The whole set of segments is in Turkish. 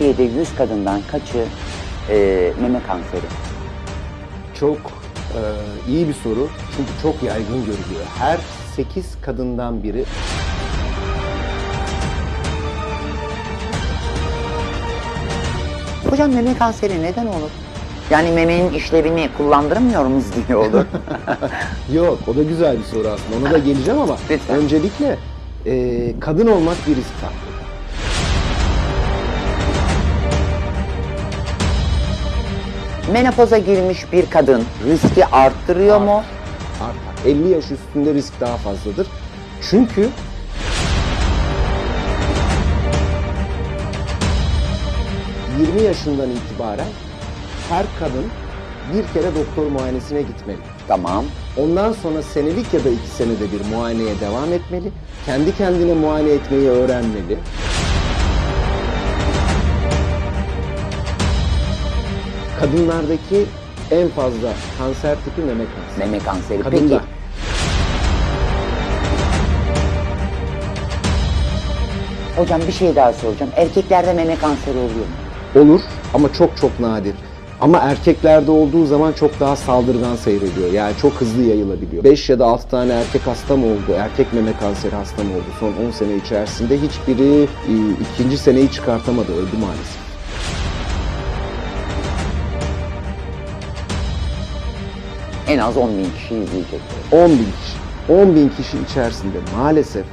Türkiye'de 100 kadından kaçı e, meme kanseri? Çok e, iyi bir soru çünkü çok yaygın görülüyor. Her 8 kadından biri Hocam meme kanseri neden olur? Yani memenin işlevini kullandırmıyor muyuz diye olur. yok o da güzel bir soru aslında ona da geleceğim ama Lütfen. öncelikle e, kadın olmak bir risk faktörü. Menopoza girmiş bir kadın riski arttırıyor mu? Artar. 50 yaş üstünde risk daha fazladır. Çünkü ...20 yaşından itibaren her kadın bir kere doktor muayenesine gitmeli. Tamam. Ondan sonra senelik ya da iki senede bir muayeneye devam etmeli. Kendi kendine muayene etmeyi öğrenmeli. Kadınlardaki en fazla kanser tipi meme kanseri. Meme kanseri. Kadında. Peki hocam bir şey daha soracağım. Erkeklerde meme kanseri oluyor mu? Olur ama çok çok nadir. Ama erkeklerde olduğu zaman çok daha saldırgan seyrediyor. Yani çok hızlı yayılabiliyor. 5 ya da 6 tane erkek hasta mı oldu? Erkek meme kanseri hasta mı oldu? Son 10 sene içerisinde hiçbiri e, ikinci seneyi çıkartamadı. Öldü maalesef. En az 10 bin kişi izleyecek. 10 bin kişi. 10 bin kişi içerisinde maalesef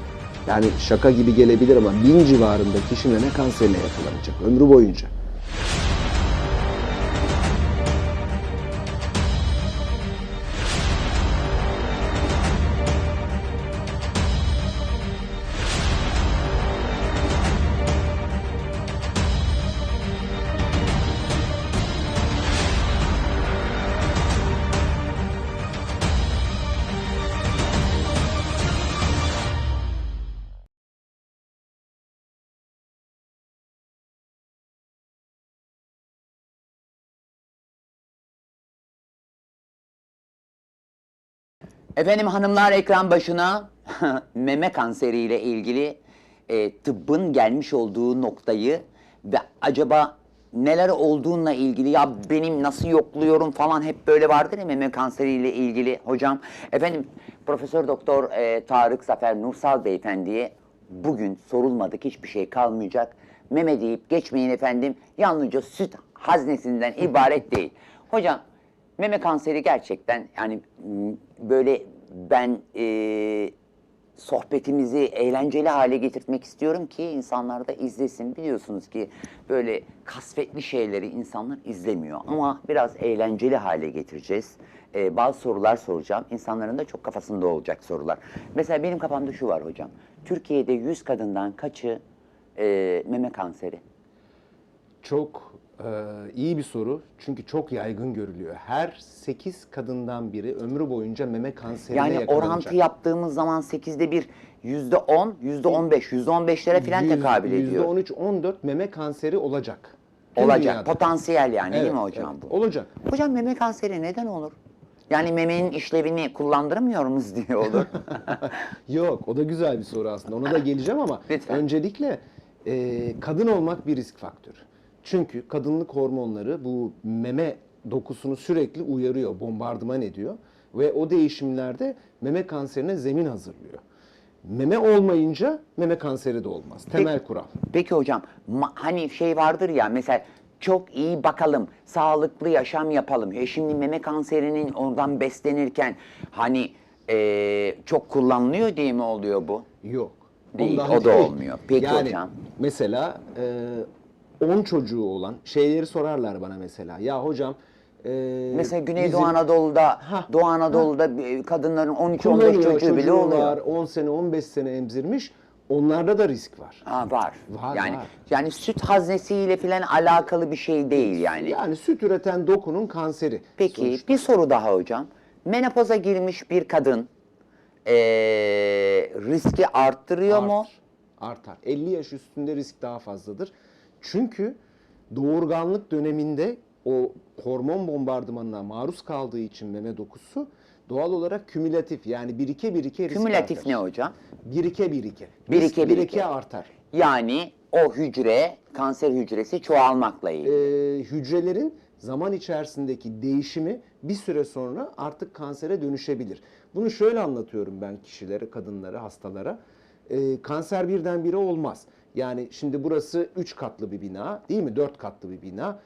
yani şaka gibi gelebilir ama bin civarında kişi meme kanserine yakalanacak ömrü boyunca. Efendim hanımlar ekran başına meme kanseriyle ilgili e, tıbbın gelmiş olduğu noktayı ve acaba neler olduğunla ilgili ya benim nasıl yokluyorum falan hep böyle vardır ya meme kanseriyle ilgili hocam. Efendim Profesör Doktor e, Tarık Zafer Nursal Beyefendi'ye bugün sorulmadık hiçbir şey kalmayacak. Meme deyip geçmeyin efendim yalnızca süt haznesinden ibaret değil. Hocam Meme kanseri gerçekten yani böyle ben e, sohbetimizi eğlenceli hale getirtmek istiyorum ki insanlar da izlesin. Biliyorsunuz ki böyle kasvetli şeyleri insanlar izlemiyor ama biraz eğlenceli hale getireceğiz. E, bazı sorular soracağım. İnsanların da çok kafasında olacak sorular. Mesela benim kafamda şu var hocam. Türkiye'de 100 kadından kaçı e, meme kanseri? Çok e, iyi bir soru çünkü çok yaygın görülüyor. Her 8 kadından biri ömrü boyunca meme kanserine Yani yakalanacak. orantı yaptığımız zaman 8'de bir yüzde 10, yüzde 15, yüzde 15'lere falan tekabül ediyor. %13-14 meme kanseri olacak. Tüm Olacak. dünyada. Potansiyel yani değil Evet, mi hocam evet, bu? Olacak. Hocam meme kanseri neden olur? Yani memenin işlevini kullandırmıyor muyuz diye olur. Yok o da güzel bir soru aslında. Ona da geleceğim ama Lütfen. öncelikle e, kadın olmak bir risk faktörü. Çünkü kadınlık hormonları bu meme dokusunu sürekli uyarıyor, bombardıman ediyor ve o değişimlerde meme kanserine zemin hazırlıyor. Meme olmayınca meme kanseri de olmaz. Temel kural. Peki hocam hani şey vardır ya mesela çok iyi bakalım, sağlıklı yaşam yapalım. E şimdi meme kanserinin oradan beslenirken hani e, çok kullanılıyor diye mi oluyor bu? Yok. Değil, o da olmuyor. Peki yani, hocam. Mesela e, 10 çocuğu olan şeyleri sorarlar bana mesela. Ya hocam e, Mesela Güneydoğu bizim Anadolu'da, Hah, Doğu Anadolu'da e, kadınların 12-15 kullanıyor, çocuğu bile oluyor. var, 10 sene 15 sene emzirmiş. Onlarda da risk var. Ha, var. Var, yani var. yani süt haznesiyle falan alakalı bir şey değil yani. Yani süt üreten dokunun kanseri. Peki sonuçta. bir soru daha hocam. Menopoza girmiş bir kadın eee, riski arttırıyor mu? Artar. Artar. 50 yaş üstünde risk daha fazladır. Çünkü doğurganlık döneminde o hormon bombardımanına maruz kaldığı için meme dokusu doğal olarak kümülatif yani birike birike risk Kümülatif artar. ne hocam? Birike birike. Birike Risk birike. birike artar. Yani o hücre kanser hücresi çoğalmakla ilgili. e, hücrelerin zaman içerisindeki değişimi bir süre sonra artık kansere dönüşebilir. Bunu şöyle anlatıyorum ben kişilere, kadınlara, hastalara. E, kanser birdenbire olmaz. Yani şimdi burası 3 katlı bir bina değil mi? 4 katlı bir bina.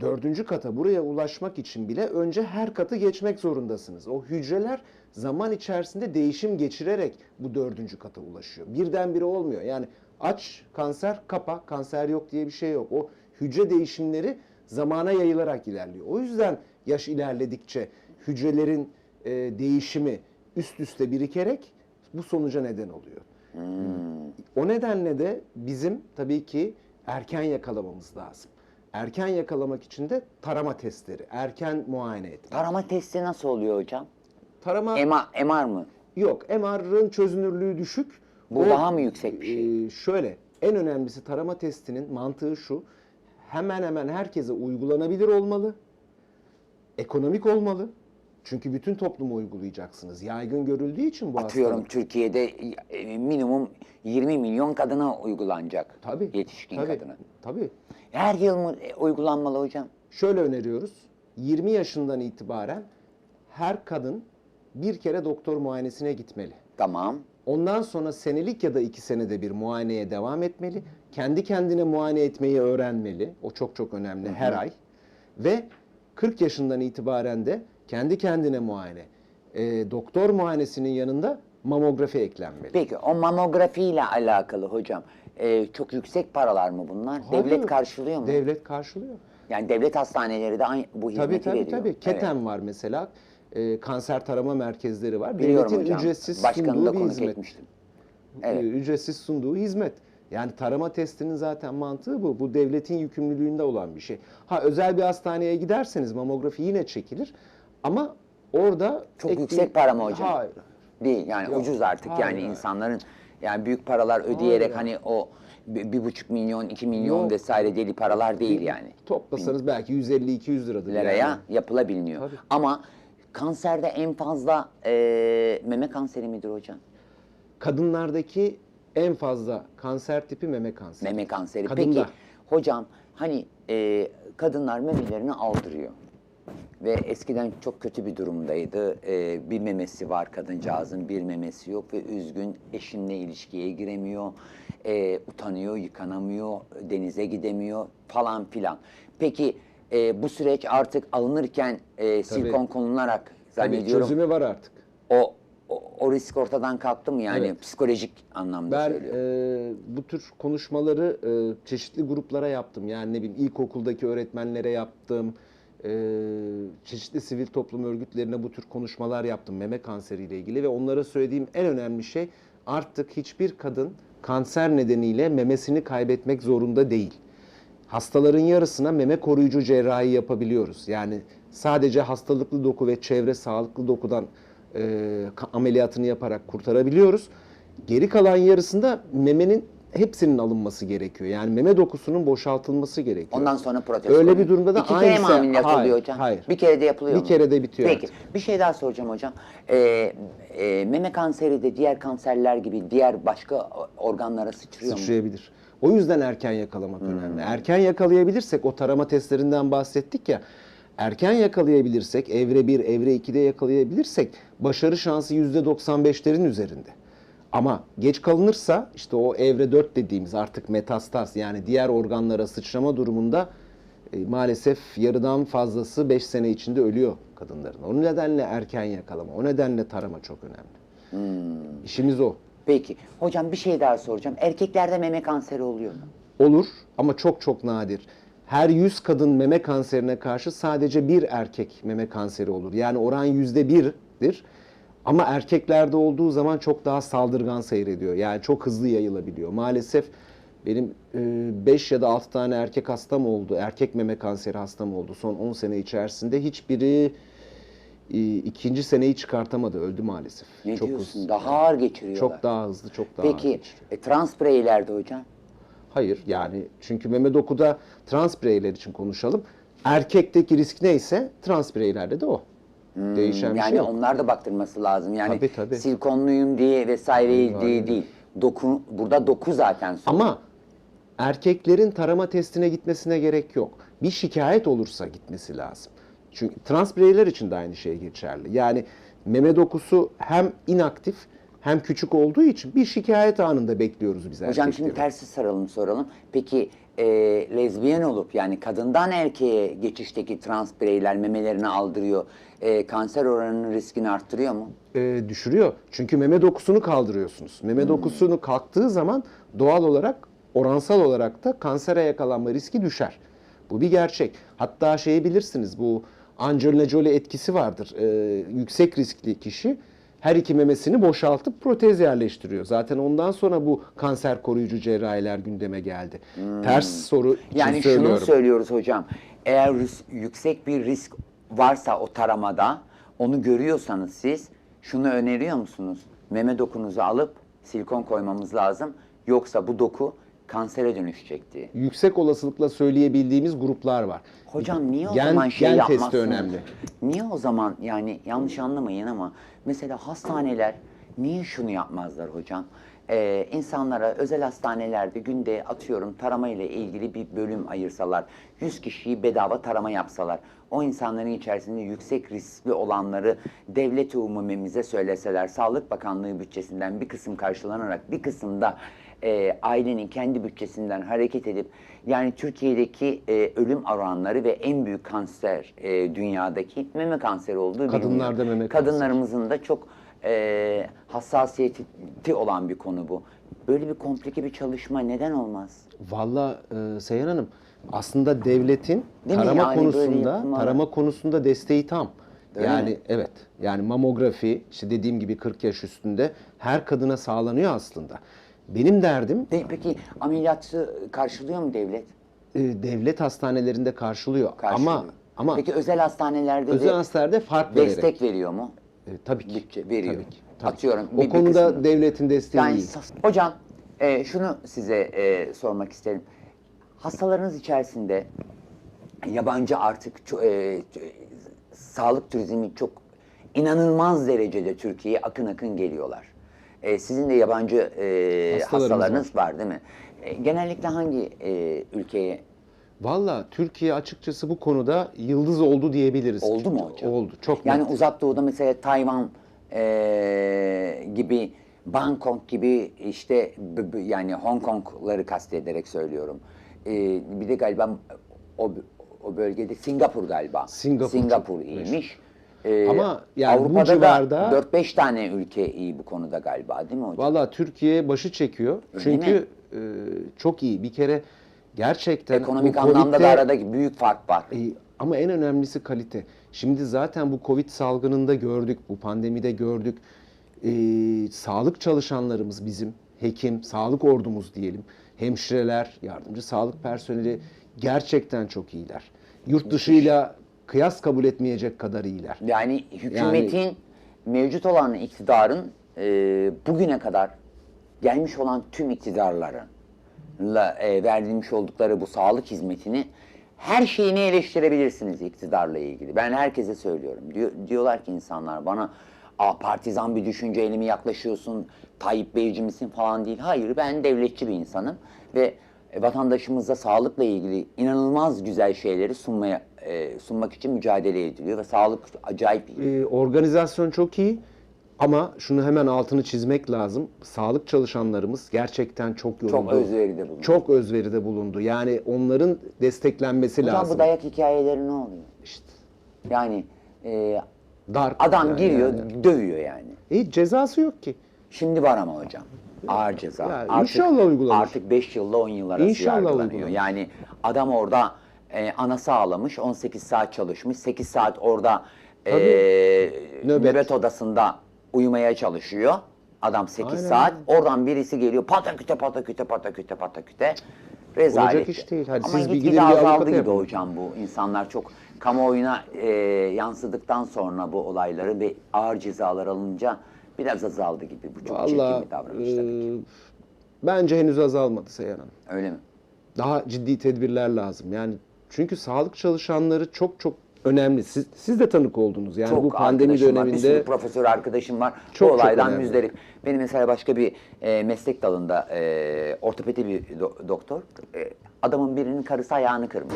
Dördüncü kata buraya ulaşmak için bile önce her katı geçmek zorundasınız. O hücreler zaman içerisinde değişim geçirerek bu dördüncü kata ulaşıyor. Birdenbire olmuyor. Yani aç kanser, kapa kanser yok diye bir şey yok. O hücre değişimleri zamana yayılarak ilerliyor. O yüzden yaş ilerledikçe hücrelerin e, değişimi üst üste birikerek bu sonuca neden oluyor. O nedenle de bizim tabii ki erken yakalamamız lazım. Erken yakalamak için de tarama testleri, erken muayene etmek. Tarama testi nasıl oluyor hocam? Tarama MR, MR mı? yok. MR'ın çözünürlüğü düşük. Bu daha mı yüksek bir şey? e, şöyle, en önemlisi tarama testinin mantığı şu. Hemen hemen herkese uygulanabilir olmalı. Ekonomik olmalı. Çünkü bütün topluma uygulayacaksınız. Yaygın görüldüğü için bu Atıyorum hastalık. Türkiye'de e, minimum 20 milyon kadına uygulanacak. Tabii. Yetişkin tabii, kadına. Tabii. Her yıl mı e, uygulanmalı hocam? Şöyle öneriyoruz. 20 yaşından itibaren her kadın bir kere doktor muayenesine gitmeli. Tamam. Ondan sonra senelik ya da iki senede bir muayeneye devam etmeli. Kendi kendine muayene etmeyi öğrenmeli. O çok çok önemli her ay. Ve 40 yaşından itibaren de kendi kendine muayene. E, doktor muayenesinin yanında mamografi eklenmeli. Peki o mamografi ile alakalı hocam e, çok yüksek paralar mı bunlar? Hayır. Devlet karşılıyor mu? Devlet karşılıyor. yani devlet hastaneleri de aynı, bu hizmeti Tabii tabii veriyor. tabii. Evet. Keten var mesela. E, kanser tarama merkezleri var. Biliyorum Devletin hocam. ücretsiz Başkanı sunduğu da bir hizmet. etmiştim. e, ücretsiz sunduğu hizmet. Yani tarama testinin zaten mantığı bu. Bu devletin yükümlülüğünde olan bir şey. Ha özel bir hastaneye giderseniz mamografi yine çekilir. Ama orada Çok ek yüksek para mı hocam? Hayır. Değil yani Yok, ucuz artık hayır, yani hayır. insanların yani büyük paralar ödeyerek Hayır. hani o bir, bir buçuk milyon, iki milyon Yok. vesaire deli paralar değil yani. Toplasanız belki 150-200 liradır. Liraya yani. yapılabiliyor. Tabii. Ama kanserde en fazla e, meme kanseri midir hocam? Kadınlardaki en fazla kanser tipi meme kanseri. Meme kanseri. Kadında. Peki hocam hani e, kadınlar memelerini aldırıyor. Ve eskiden çok kötü bir durumdaydı. E, bir memesi var kadıncağızın, bir memesi yok ve üzgün eşinle ilişkiye giremiyor. E, utanıyor, yıkanamıyor, denize gidemiyor falan filan. Peki e, bu süreç artık alınırken e, silikon konularak Tabii zannediyorum çözümü var artık. o, o o risk ortadan kalktı mı yani Evet. psikolojik anlamda Ben söylüyorum. e, bu tür konuşmaları e, çeşitli gruplara yaptım. Yani ne bileyim ilkokuldaki öğretmenlere yaptım. E, çeşitli sivil toplum örgütlerine bu tür konuşmalar yaptım meme kanseriyle ilgili ve onlara söylediğim en önemli şey artık hiçbir kadın kanser nedeniyle memesini kaybetmek zorunda değil. Hastaların yarısına meme koruyucu cerrahi yapabiliyoruz. Yani sadece hastalıklı doku ve çevre sağlıklı dokudan e, ameliyatını yaparak kurtarabiliyoruz. Geri kalan yarısında memenin hepsinin alınması gerekiyor. Yani meme dokusunun boşaltılması gerekiyor. Ondan sonra protez Öyle bir durumda da İki aynı kere mi ameliyat Hayır, oluyor hocam? hayır. Bir kere de yapılıyor Bir mu? kere de bitiyor Peki artık. bir şey daha soracağım hocam. Ee, e, meme kanseri de diğer kanserler gibi diğer başka organlara sıçrıyor mu? sıçrayabilir. O yüzden erken yakalamak önemli. Erken yakalayabilirsek o tarama testlerinden bahsettik ya. Erken yakalayabilirsek, evre 1, evre 2'de yakalayabilirsek başarı şansı %95'lerin üzerinde. Ama geç kalınırsa işte o evre 4 dediğimiz artık metastaz yani diğer organlara sıçrama durumunda e, maalesef yarıdan fazlası 5 sene içinde ölüyor kadınların. O nedenle erken yakalama, o nedenle tarama çok önemli. İşimiz o. Peki hocam bir şey daha soracağım. Erkeklerde meme kanseri oluyor mu? Olur ama çok çok nadir. Her 100 kadın meme kanserine karşı sadece bir erkek meme kanseri olur. Yani oran yüzde birdir. Ama erkeklerde olduğu zaman çok daha saldırgan seyrediyor. Yani çok hızlı yayılabiliyor. Maalesef benim 5 ya da 6 tane erkek hastam oldu. Erkek meme kanseri hastam oldu son 10 sene içerisinde. Hiçbiri e, ikinci seneyi çıkartamadı. Öldü maalesef. Ne çok diyorsun? hızlı. Daha ağır geçiriyorlar. Çok daha hızlı, çok daha ağır Peki geçiriyor. e, trans bireylerde hocam? Hayır yani çünkü meme dokuda trans bireyler için konuşalım. Erkekteki risk neyse trans bireylerde de o. Değişen bir Hmm, Yani şey yok. onlar da baktırması lazım. Yani Tabii, tabii. silikonluyum diye vesaire Aynen, diye değil. Doku, burada doku zaten sorun. Ama erkeklerin tarama testine gitmesine gerek yok. Bir şikayet olursa gitmesi lazım. Çünkü trans bireyler için de aynı şey geçerli. Yani meme dokusu hem inaktif hem küçük olduğu için bir şikayet anında bekliyoruz biz Hocam şimdi erkekleri. tersi saralım soralım. Peki e, lezbiyen olup yani kadından erkeğe geçişteki trans bireyler memelerini aldırıyor. E, kanser oranının riskini arttırıyor mu? e, düşürüyor. Çünkü meme dokusunu kaldırıyorsunuz. Meme dokusunu kalktığı zaman doğal olarak oransal olarak da kansere yakalanma riski düşer. Bu bir gerçek. Hatta şeyi bilirsiniz bu Angelina Jolie etkisi vardır. E, yüksek riskli kişi her iki memesini boşaltıp protez yerleştiriyor. Zaten ondan sonra bu kanser koruyucu cerrahiler gündeme geldi. Ters soru için Yani söylüyorum. şunu söylüyoruz hocam. Eğer yüksek bir risk varsa o taramada onu görüyorsanız siz şunu öneriyor musunuz? Meme dokunuzu alıp silikon koymamız lazım. Yoksa bu doku kansere dönüşecek diye. Yüksek olasılıkla söyleyebildiğimiz gruplar var. Hocam niye o Gen- zaman şey gen yapmazsınız? testi önemli. Niye o zaman yani yanlış anlamayın ama mesela hastaneler niye şunu yapmazlar hocam? Ee, insanlara özel hastanelerde günde atıyorum tarama ile ilgili bir bölüm ayırsalar, 100 kişiyi bedava tarama yapsalar, o insanların içerisinde yüksek riskli olanları devlet umumimize söyleseler, Sağlık Bakanlığı bütçesinden bir kısım karşılanarak bir kısım da e, ailenin kendi bütçesinden hareket edip yani Türkiye'deki e, ölüm oranları ve en büyük kanser e, dünyadaki meme kanseri olduğu Kadınlarda biliniyor. meme kanseri. Kadınlarımızın da çok e, hassasiyeti olan bir konu bu. Böyle bir komplike bir çalışma neden olmaz? Valla e, Seyhan Hanım aslında devletin Değil tarama Yani konusunda tarama konusunda desteği tam. Öyle yani mi? evet. Yani mamografi işte dediğim gibi 40 yaş üstünde her kadına sağlanıyor aslında. Benim derdim De, peki ameliyatı karşılıyor mu devlet? e, devlet hastanelerinde karşılıyor. Karşılıyor. Ama ama peki özel hastanelerde özel de hastanelerde fark vererek. destek veriyor mu? E, tabii ki. Bütçe veriyor. Tabii ki, tabii. Atıyorum. O bir- bir konuda kısmını. devletin desteği Yani sas- hocam e, şunu size e, sormak isterim. Hastalarınız içerisinde yabancı artık ço- e, sağlık turizmi çok inanılmaz derecede Türkiye'ye akın akın geliyorlar. E, sizin de yabancı e, hastalarınız var. değil mi? E, genellikle hangi e, ülkeye Valla Türkiye açıkçası bu konuda yıldız oldu diyebiliriz. oldu mu hocam? Oldu. Çok Yani net. uzak doğuda mesela Tayvan e, gibi, Bangkok gibi işte yani Hong Kong'ları kastederek söylüyorum. E, bir de galiba o, o bölgede Singapur galiba. Singapur Singapur iyiymiş. E, Ama yani bu Avrupa'da civarda- da 4-5 tane ülke iyi bu konuda galiba değil mi hocam? Valla Türkiye başı çekiyor. Öyle Çünkü e, çok iyi. Bir kere gerçekten Ekonomik bu anlamda Covid'de- da aradaki büyük fark var. E, ama en önemlisi kalite. Şimdi zaten bu Covid salgınında gördük, bu pandemide gördük. E, sağlık çalışanlarımız bizim, hekim, sağlık ordumuz diyelim, hemşireler, yardımcı sağlık personeli gerçekten çok iyiler. Yurt dışıyla kıyas kabul etmeyecek kadar iyiler. Yani hükümetin mevcut olan iktidarın e, bugüne kadar gelmiş olan tüm iktidarlarla e, verilmiş oldukları bu sağlık hizmetini her şeyini eleştirebilirsiniz iktidarla ilgili. Ben herkese söylüyorum. Diyor, diyorlar ki insanlar bana Aa, partizan bir düşünceyle mi yaklaşıyorsun, Tayyip Beyci misin falan değil. Hayır ben devletçi bir insanım ve vatandaşımıza sağlıkla ilgili inanılmaz güzel şeyleri sunmaya e, sunmak için mücadele ediliyor ve sağlık acayip iyi. Ee, organizasyon çok iyi ama şunu hemen altını çizmek lazım. Sağlık çalışanlarımız gerçekten çok yoruldu. Çok özveride bulundu. Çok özveride bulundu. Yani onların desteklenmesi Hocam lazım. bu dayak hikayeleri ne oluyor? İşte Yani e, darp. adam yani- giriyor, yani. dövüyor yani. E, cezası yok ki. Şimdi var ama hocam. Ağır ceza. Ya inşallah uygulanır. Artık 5 yılla 10 yıl arası İnşallah yargılanıyor. uygulanır. Yani adam orada e, anası ağlamış, 18 saat çalışmış, 8 saat orada e, Nöbet. nöbet. odasında uyumaya çalışıyor. Adam 8 Aynen. saat. Oradan birisi geliyor pataküte pataküte pataküte pataküte. Rezalet. Olacak iş değil. Hadi Ama siz bir gidin bir avukata gibi yapın. hocam bu. İnsanlar çok kamuoyuna e, yansıdıktan sonra bu olayları ve ağır cezalar alınca biraz azaldı gibi. Bu çok çirkin Valla bir davranış tabii ki. e, bence henüz azalmadı Seyhan Öyle mi? Daha ciddi tedbirler lazım. Yani çünkü sağlık çalışanları çok çok önemli. Siz, siz de tanık oldunuz. Yani çok bu pandemi arkadaşım var, bir döneminde sürü profesör arkadaşım var. Çok, bu çok olaydan önemli. müzdarip. Benim mesela başka bir e, meslek dalında e, ortopedi bir do- doktor. e, adamın birinin karısı ayağını kırmış.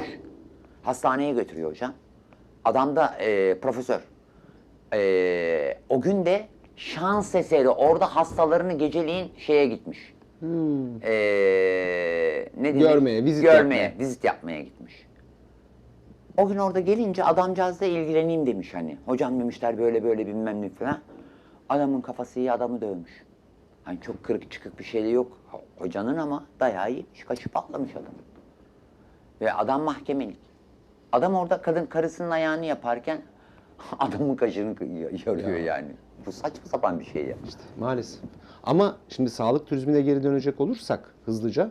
Hastaneye götürüyor hocam. Adam da e, profesör. E, o gün de şans eseri orada hastalarını geceliğin şeye gitmiş. E, ne? Hmm. Görmeye, vizit Görmeye, yapmaya. vizit yapmaya gitmiş. O gün orada gelince adamcağızla ilgileneyim demiş hani. Hocam demişler böyle böyle bilmem ne falan. Adamın kafası iyi adamı dövmüş. Hani çok kırık çıkık bir şey de yok hocanın ama dayağı yemiş. Kaçıp patlamış adam. Ve adam mahkemelik. Adam orada kadın karısının ayağını yaparken adamın kaşını yarıyor yani. Bu saçma sapan bir şey ya. Maalesef. Ama şimdi sağlık turizmine geri dönecek olursak hızlıca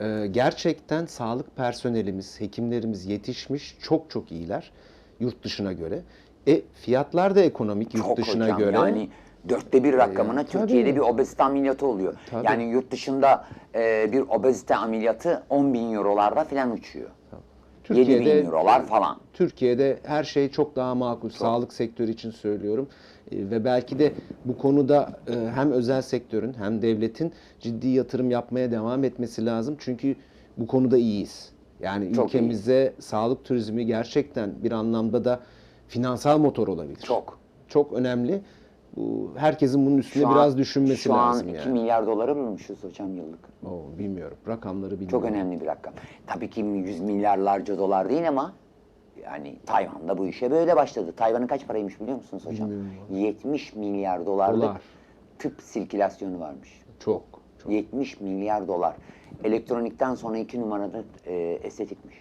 e, gerçekten sağlık personelimiz, hekimlerimiz yetişmiş çok çok iyiler yurt dışına göre. E fiyatlar da ekonomik yurt Çok dışına hocam, göre. Yani dörtte bir rakamına Ya, tabii. Türkiye'de bir obezite ameliyatı oluyor. Tabii. Yani yurt dışında e, bir obezite ameliyatı 10 bin eurolarda falan uçuyor. 7 bin eurolar falan. Türkiye'de her şey çok daha makul. Sağlık sektörü için söylüyorum. E, Ve belki de bu konuda e, hem özel sektörün hem devletin ciddi yatırım yapmaya devam etmesi lazım. Çünkü bu konuda iyiyiz. Yani Çok ülkemize sağlık turizmi gerçekten bir anlamda da finansal motor olabilir. Çok. Çok önemli. Herkesin bunun üstüne Şu an- biraz düşünmesi şu lazım an 2 yani. milyar dolara bulmuşuz hocam yıllık. Oo, bilmiyorum. Rakamları bilmiyorum. Çok önemli bir rakam. Tabii ki yüz milyarlarca dolar değil ama yani Tayvan'da bu işe böyle başladı. Tayvan'ın kaç paraymış biliyor musunuz hocam? Bilmiyorum 70 milyar dolarlık Dolar. tüp sirkülasyonu varmış. Çok. çok. 70 milyar dolar. Elektronikten sonra iki numarada e, estetikmiş.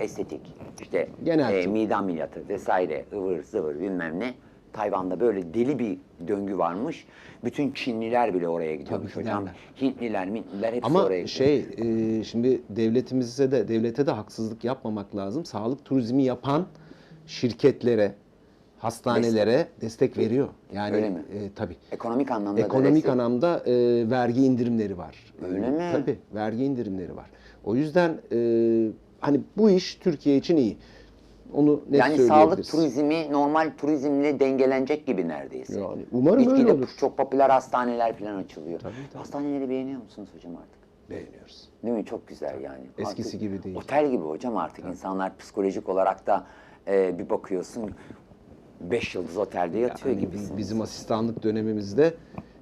Estetik. İşte Genel e, tıp. mide ameliyatı vesaire ıvır zıvır bilmem ne. Tayvan'da böyle deli bir döngü varmış. Bütün Çinliler bile oraya gidiyormuş Tabii hocam. Hintliler, Mintliler hepsi Ama oraya gidiyor. şey e, şimdi devletimize de devlete de haksızlık yapmamak lazım. Sağlık turizmi yapan şirketlere, hastanelere destek, veriyor. Yani Öyle mi? e, tabii. Ekonomik anlamda da Ekonomik destek. anlamda e, vergi indirimleri var. Öyle E, mi? Tabii, vergi indirimleri var. O yüzden e, hani bu iş Türkiye için iyi. Onu net Yani sağlık turizmi normal turizmle dengelenecek gibi neredeyse. Yani umarım Gitgide öyle olur. çok popüler hastaneler falan açılıyor. Tabii, tabii. Hastaneleri beğeniyor musunuz hocam artık? Beğeniyoruz. Değil mi? Çok güzel yani. Eskisi Artık gibi değil. Otel gibi hocam artık. insanlar psikolojik olarak da e, bir bakıyorsun 5 yıldız otelde yatıyor Yani gibisiniz. bizim asistanlık dönemimizde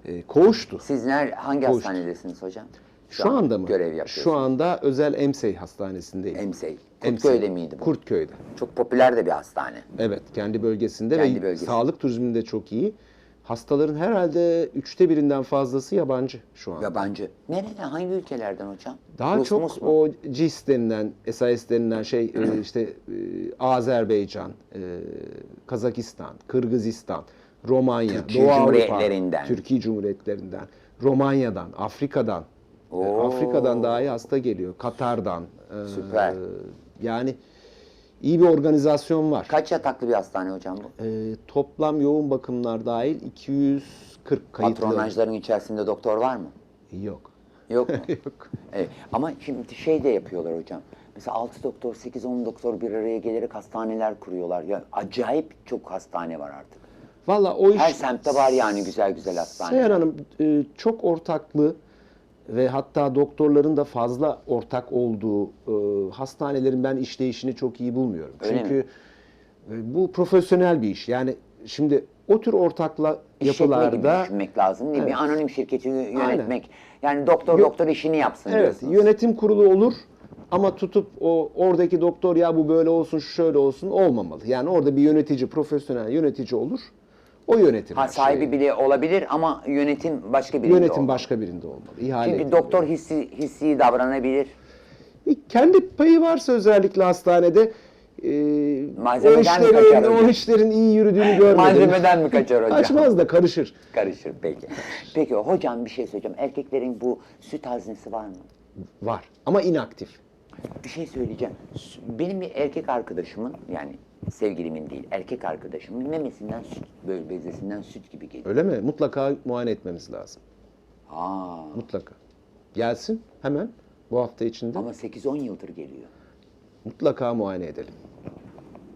e, koğuştu. Siz ner, hangi Koş. hastanedesiniz hocam? Şu, an anda mı? Görev yapıyorsunuz. Şu anda özel Emsey Hastanesi'ndeyim. Emsey. Emsey. Kurtköy'de miydi bu? Kurtköy'de. Çok popüler de bir hastane. Evet, kendi bölgesinde Kendi ve bölgesinde. sağlık turizminde çok iyi. Hastaların herhalde üçte birinden fazlası yabancı şu an. Yabancı. Nereden? Hangi ülkelerden hocam? Daha Rus, çok mu? o CIS denilen, SAS denilen şey e, işte e, Azerbaycan, e, Kazakistan, Kırgızistan, Romanya, Türkiye Doğu Cumhuriyetlerinden. Avrupa, Türkiye Cumhuriyetlerinden, Romanya'dan, Afrika'dan. E, Oo. Afrika'dan daha iyi hasta geliyor. Katar'dan. e, Süper. Yani iyi bir organizasyon var. Kaç yataklı bir hastane hocam bu? E, toplam yoğun bakımlar dahil 240 kayıtlı. Patronajların içerisinde doktor var mı? Yok. Yok mu? Yok. Evet. Ama şimdi şey de yapıyorlar hocam. Mesela 6 doktor, 8-10 doktor bir araya gelerek hastaneler kuruyorlar. Ya acayip çok hastane var artık. Valla o iş... Her semtte var yani güzel güzel hastane. Seyhan Hanım e, çok ortaklı ve hatta doktorların da fazla ortak olduğu e, hastanelerin ben işleyişini çok iyi bulmuyorum. Öyle Çünkü e, bu profesyonel bir iş. Yani şimdi o tür ortakla yapılarda düşünmek lazım değil mi? Evet. Bir anonim şirketi yö- yönetmek. Yani doktor Yo- doktor işini yapsın evet diyorsunuz. yönetim kurulu olur ama tutup o oradaki doktor ya bu böyle olsun şöyle olsun olmamalı. Yani orada bir yönetici, profesyonel yönetici olur. O yönetir. Ha, her sahibi şeyi. bile olabilir ama yönetim başka birinde Yönetim olmalı. başka birinde olmalı. İhale Çünkü ediliyor. doktor hissi, hissi davranabilir. E, Kendi payı varsa özellikle hastanede e, Malzemeden o mi işlerin, kaçar hocam? o işlerin iyi yürüdüğünü görmedim. Malzemeden mi kaçar hocam? Kaçmaz da karışır. Karışır peki. Peki hocam bir şey söyleyeceğim. Erkeklerin bu süt haznesi var mı? Var ama inaktif. Bir şey söyleyeceğim. Benim bir erkek arkadaşımın yani sevgilimin değil erkek arkadaşımın memesinden süt böyle bezesinden süt gibi geliyor. Öyle mi? Mutlaka muayene etmemiz lazım. Aa, Mutlaka. Gelsin hemen bu hafta içinde. ama 8-10 yıldır geliyor. Mutlaka muayene edelim.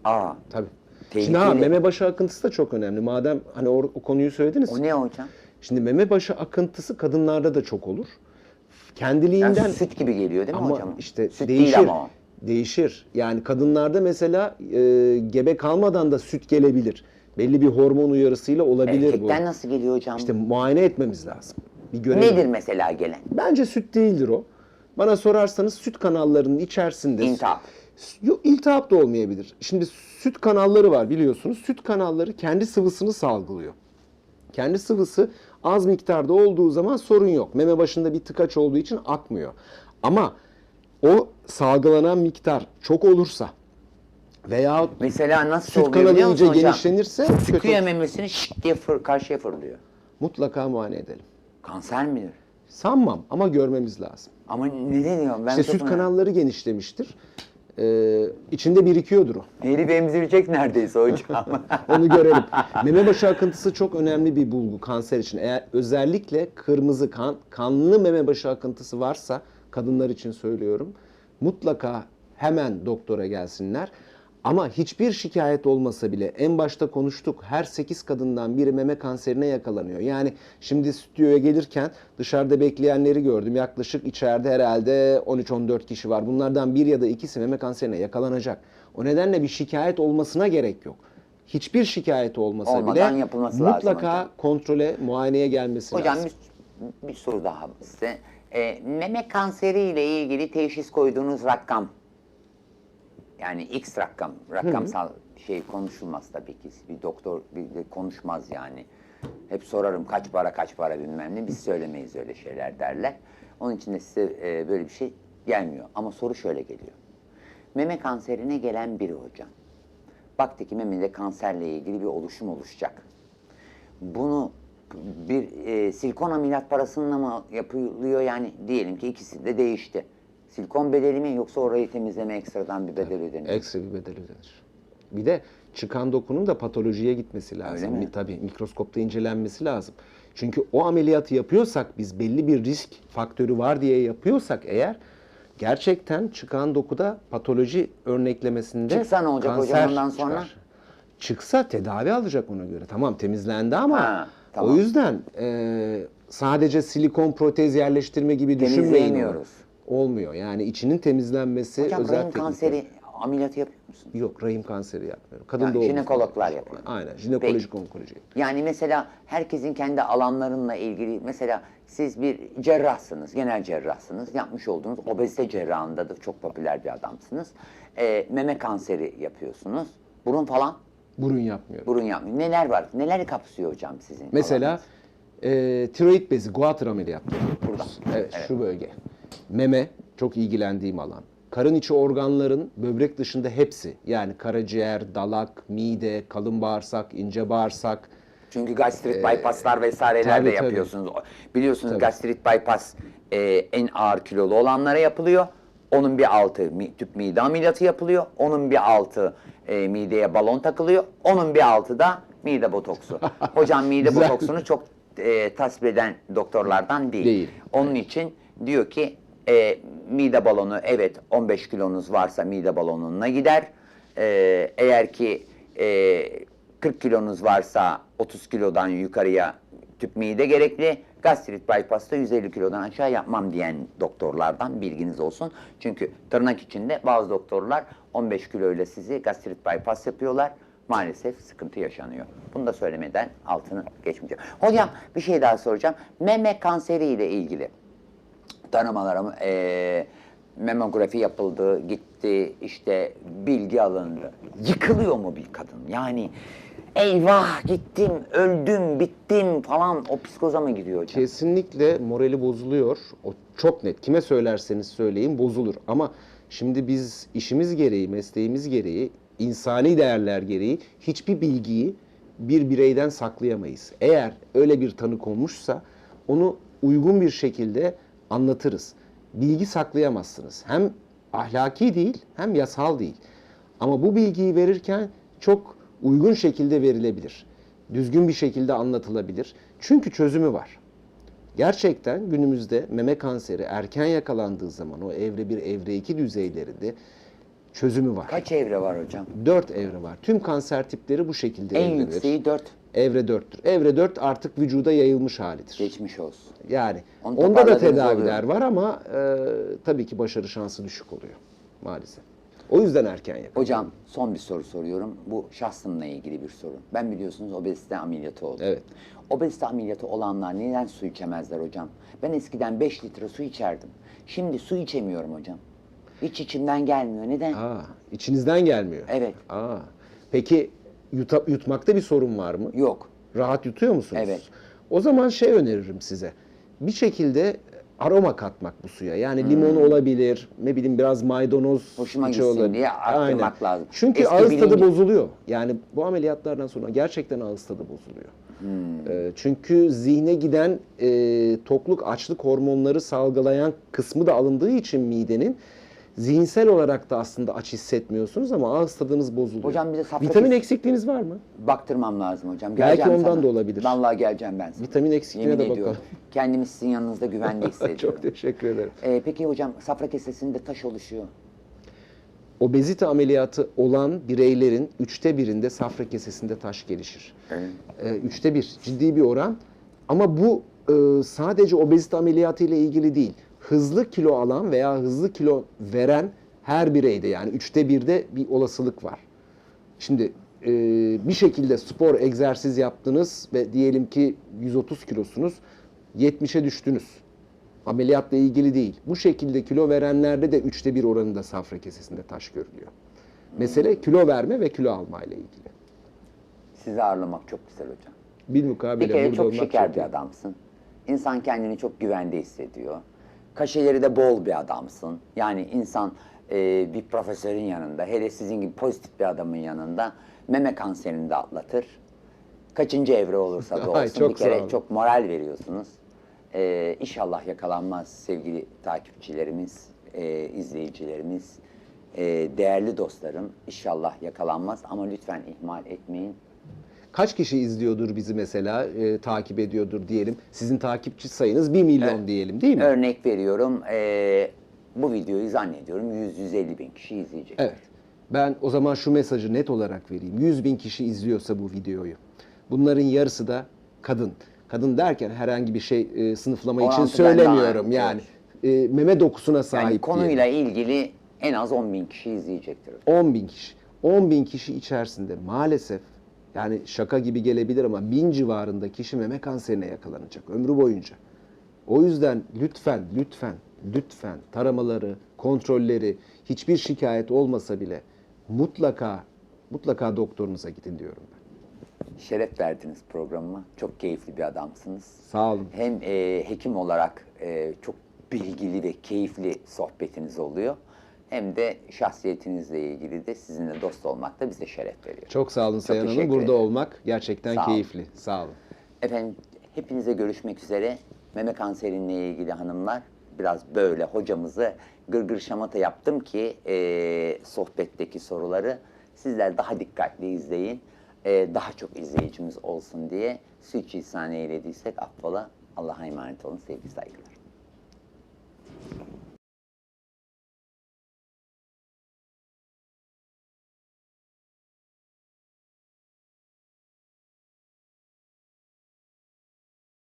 Aa. Tabii. Tehlikeli. Şimdi ha meme başı akıntısı da çok önemli. Madem hani o, o konuyu söylediniz. O ne hocam? Şimdi meme başı akıntısı kadınlarda da çok olur. Kendiliğinden Yani süt gibi geliyor değil mi ama hocam? işte süt değişir. değil ama. Değişir. Yani kadınlarda mesela e, gebe kalmadan da süt gelebilir. Belli bir hormon uyarısıyla olabilir Erkekten bu. nasıl geliyor hocam? İşte muayene etmemiz lazım. Bir görelim. Nedir mesela gelen? Bence süt değildir o. Bana sorarsanız süt kanallarının içerisinde İntihap. Yok iltihap da olmayabilir. Şimdi süt kanalları var biliyorsunuz. Süt kanalları kendi sıvısını salgılıyor. Kendi sıvısı az miktarda olduğu zaman sorun yok. Meme başında bir tıkaç olduğu için akmıyor. Ama o salgılanan miktar çok olursa veya Mesela nasıl süt oluyor kanalı biliyor iyice musun hocam? genişlenirse kötü. Sıkıyor memesini şık diye fır, karşıya fırlıyor. mutlaka muayene edelim. Kanser midir? Sanmam ama görmemiz lazım. Ama ne deniyor? Ben İşte çok süt merak- kanalları genişlemiştir. Ee, içinde birikiyordur o. Herif emzirecek neredeyse hocam. Onu görelim. Meme başı akıntısı çok önemli bir bulgu kanser için. Eğer özellikle kırmızı kan, kanlı meme başı akıntısı varsa kadınlar için söylüyorum. Mutlaka hemen doktora gelsinler. Ama hiçbir şikayet olmasa bile en başta konuştuk her 8 kadından biri meme kanserine yakalanıyor. Yani şimdi stüdyoya gelirken dışarıda bekleyenleri gördüm. Yaklaşık içeride herhalde 13-14 kişi var. Bunlardan bir ya da ikisi meme kanserine yakalanacak. O nedenle bir şikayet olmasına gerek yok. Hiçbir şikayet olmasa Olmadan bile yapılması lazım mutlaka hocam. kontrole, muayeneye gelmesi hocam lazım. bir, bir soru daha size. Ee, meme kanseri ile ilgili teşhis koyduğunuz rakam. Yani X rakam, rakamsal şey konuşulmaz tabii ki. Bir doktor bir de konuşmaz yani. Hep sorarım kaç para kaç para bilmem ne. Biz söylemeyiz öyle şeyler derler. Onun için de size e, böyle bir şey gelmiyor. Ama soru şöyle geliyor. Meme kanserine gelen biri hocam. Baktı ki memede kanserle ilgili bir oluşum oluşacak. Bunu bir e, silikon ameliyat parasıyla mı yapılıyor yani diyelim ki ikisi de değişti. Silikon bedeli mi yoksa orayı temizleme ekstradan bir bedel ödeniyor? Ekstra bir bedel ödenir. Bir de çıkan dokunun da patolojiye gitmesi lazım. mi? Mi- Tabii mikroskopta incelenmesi lazım. Çünkü o ameliyatı yapıyorsak biz belli bir risk faktörü var diye yapıyorsak eğer gerçekten çıkan dokuda patoloji örneklemesinde Çıksa ne olacak hocam kanser ondan sonra? çıkar. Çıksa tedavi alacak ona göre. Tamam temizlendi ama Ha, tamam. o yüzden e, sadece silikon protez yerleştirme gibi düşünmeyin. onu. Olmuyor. Yani içinin temizlenmesi Hocam özel rahim teknikler. kanseri ameliyatı yapıyor musun? Yok rahim kanseri yapmıyorum. Kadın Yani doğum. jinekologlar yapıyor. Aynen jinekolojik onkoloji. Yani mesela herkesin kendi alanlarınla ilgili mesela siz bir cerrahsınız, genel cerrahsınız. Yapmış olduğunuz obezite cerrahında da çok popüler bir adamsınız. Ee, meme kanseri yapıyorsunuz. Burun falan Burun yapmıyorum. burun yapmıyor. Neler var? Neleri kapsıyor hocam sizin? Mesela alanınız? e, tiroid bezi, guatr ameliyatı. Buradan. Evet, şu bölge. Meme çok ilgilendiğim alan. Karın içi organların böbrek dışında hepsi yani karaciğer, dalak, mide, kalın bağırsak, ince bağırsak, Çünkü gastrit bypasslar vesaireler tabii, de tabii. yapıyorsunuz. Biliyorsunuz Tabii. gastrit bypass e, en ağır kilolu olanlara yapılıyor. Onun bir altı mi- tüp mide ameliyatı yapılıyor. Onun bir altı e, mideye balon takılıyor. Onun bir altı da mide botoksu. Hocam mide botoksunu çok e, tasvip eden doktorlardan değil. Değil. Onun için diyor ki e, mide balonu evet 15 kilonuz varsa mide balonuna gider. E, eğer ki e, 40 kilonuz varsa 30 kilodan yukarıya tüp mide gerekli. Gastrit bypass'ta 150 kilodan aşağı yapmam diyen doktorlardan bilginiz olsun. Çünkü tırnak içinde bazı doktorlar 15 kiloyla sizi gastrit bypass yapıyorlar. Maalesef sıkıntı yaşanıyor. Bunu da söylemeden altını geçmeyeceğim. Hocam bir şey daha soracağım. Meme kanseri ile ilgili tanımalarım eee memografi yapıldı, gitti, işte bilgi alındı. Yıkılıyor mu bir kadın? Yani eyvah gittim, öldüm, bittim falan o psikoza mı gidiyor hocam? Kesinlikle morali bozuluyor. O çok net. Kime söylerseniz söyleyin bozulur. Ama şimdi biz işimiz gereği, mesleğimiz gereği, insani değerler gereği hiçbir bilgiyi bir bireyden saklayamayız. Eğer öyle bir tanı konmuşsa onu uygun bir şekilde anlatırız. Bilgi saklayamazsınız. Hem ahlaki değil hem yasal değil. Ama bu bilgiyi verirken çok uygun şekilde verilebilir. Düzgün bir şekilde anlatılabilir. Çünkü çözümü var. Gerçekten günümüzde meme kanseri erken yakalandığı zaman o evre 1, evre 2 düzeylerinde çözümü var. Kaç evre var hocam? 4 evre var. Tüm kanser tipleri bu şekilde En evredir. yükseği 4. Evre 4'tür. Evre 4 artık vücuda yayılmış halidir. Geçmiş olsun. Yani Onu onda da toparladığınız tedaviler oluyor. var ama e, tabii ki başarı şansı düşük oluyor maalesef. O yüzden erken yakın. Hocam son bir soru soruyorum. Bu şahsımla ilgili bir soru. Ben biliyorsunuz obezite ameliyatı oldum. Evet. Obezite ameliyatı olanlar neden su içemezler hocam? Ben eskiden 5 litre su içerdim. Şimdi su içemiyorum hocam. Hiç içimden gelmiyor. Neden? Aa, içinizden gelmiyor. Evet. Aa, peki yuta- yutmakta bir sorun var mı? Yok. Rahat yutuyor musunuz? Evet. O zaman şey öneririm size. Bir şekilde aroma katmak bu suya. Yani limon olabilir, ne bileyim biraz maydanoz. Hmm. Hoşuma gitsin diye arttırmak lazım. Çünkü Eski ağız tadı bilinci- bozuluyor. Yani bu ameliyatlardan sonra gerçekten ağız tadı bozuluyor. Hmm. Ee, çünkü zihne giden e, tokluk, açlık hormonları salgılayan kısmı da alındığı için midenin zihinsel olarak da aslında aç hissetmiyorsunuz ama ağız tadınız bozuluyor. Hocam bir de safra Vitamin kes- eksikliğiniz var mı? Baktırmam lazım hocam. Belki Geleceğim ondan da olabilir. Vallahi geleceğim ben sana. Vitamin eksikliğine Yemin de bakalım. ediyorum. Kendimi sizin yanınızda güvende hissediyorum. Çok teşekkür ederim. Ee, peki hocam safra kesesinde taş oluşuyor. Obezite ameliyatı olan bireylerin üçte birinde safra kesesinde taş gelişir. Ee, üçte bir ciddi bir oran. Ama bu e, sadece obezite ameliyatı ile ilgili değil. Hızlı kilo alan veya hızlı kilo veren her bireyde yani üçte birde bir olasılık var. Şimdi e, bir şekilde spor, egzersiz yaptınız ve diyelim ki 130 kilosunuz, 70'e düştünüz. Ameliyatla ilgili değil. Bu şekilde kilo verenlerde de üçte bir oranında safra kesesinde taş görülüyor. Mesele kilo verme ve kilo alma ile ilgili. Sizi ağırlamak çok güzel hocam. Bir Bir mukabele kere burada çok olmak şeker bir adamsın. İnsan kendini çok güvende hissediyor. Kaşeleri de bol bir adamsın. Yani insan e, bir profesörün yanında, hele sizin gibi pozitif bir adamın yanında meme kanserini de atlatır. Kaçıncı evre olursa da Ay, olsun çok bir kere çok moral veriyorsunuz. E, inşallah yakalanmaz sevgili takipçilerimiz, e, izleyicilerimiz, e, değerli dostlarım. İnşallah yakalanmaz ama lütfen ihmal etmeyin. Kaç kişi izliyordur bizi mesela, e, takip ediyordur diyelim. Sizin takipçi sayınız 1 milyon Evet. diyelim değil mi? Örnek veriyorum. eee, bu videoyu zannediyorum 100-150 bin kişi izleyecek. Evet. Ben o zaman şu mesajı net olarak vereyim. 100 bin kişi izliyorsa bu videoyu. Bunların yarısı da kadın. Kadın derken herhangi bir şey e, sınıflama için Orantı bende söylemiyorum. Yani e, meme dokusuna sahip Yani diyelim. konuyla ilgili en az 10 bin kişi izleyecektir. 10 bin kişi. 10 bin kişi içerisinde maalesef yani şaka gibi gelebilir ama bin civarında kişi meme kanserine yakalanacak ömrü boyunca. O yüzden lütfen, lütfen, lütfen taramaları, kontrolleri hiçbir şikayet olmasa bile mutlaka, mutlaka doktorunuza gidin diyorum ben. Şeref verdiniz programıma. Çok keyifli bir adamsınız. Sağ olun. Hem eee, hekim olarak eee, çok bilgili ve keyifli sohbetiniz oluyor. Hem de şahsiyetinizle ilgili de sizinle dost olmak da bize şeref veriyor. Çok sağ olun Sayın Hanım. Burada ederim. olmak gerçekten Sağ olun. keyifli. Sağ olun. Efendim hepinize görüşmek üzere. Meme kanserinle ilgili hanımlar biraz böyle hocamızı gırgır şamata yaptım ki eee, sohbetteki soruları sizler daha dikkatli izleyin. Eee, daha çok izleyicimiz olsun diye suçu ihsan eylediysek affola. Allah'a emanet olun sevgili saygılar.